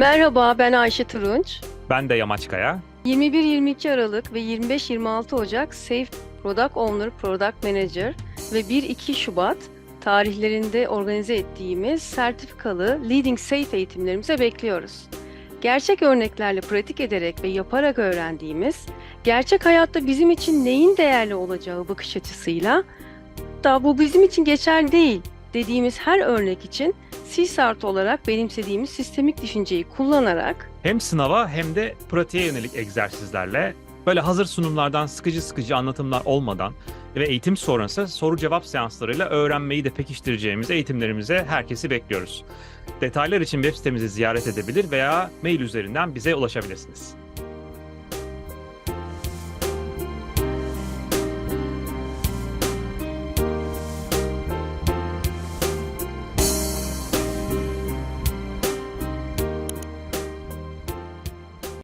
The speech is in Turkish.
Merhaba, ben Ayşe Turunç. Ben de Yamaçkaya. 21-22 Aralık ve 25-26 Ocak Safe Product Owner, Product Manager ve 1-2 Şubat tarihlerinde organize ettiğimiz sertifikalı Leading Safe eğitimlerimize bekliyoruz. Gerçek örneklerle pratik ederek ve yaparak öğrendiğimiz, gerçek hayatta bizim için neyin değerli olacağı bakış açısıyla, da bu bizim için geçerli değil dediğimiz her örnek için CSART olarak benimsediğimiz sistemik düşünceyi kullanarak Hem sınava hem de pratiğe yönelik egzersizlerle böyle hazır sunumlardan sıkıcı sıkıcı anlatımlar olmadan ve eğitim sonrası soru cevap seanslarıyla öğrenmeyi de pekiştireceğimiz eğitimlerimize herkesi bekliyoruz. Detaylar için web sitemizi ziyaret edebilir veya mail üzerinden bize ulaşabilirsiniz.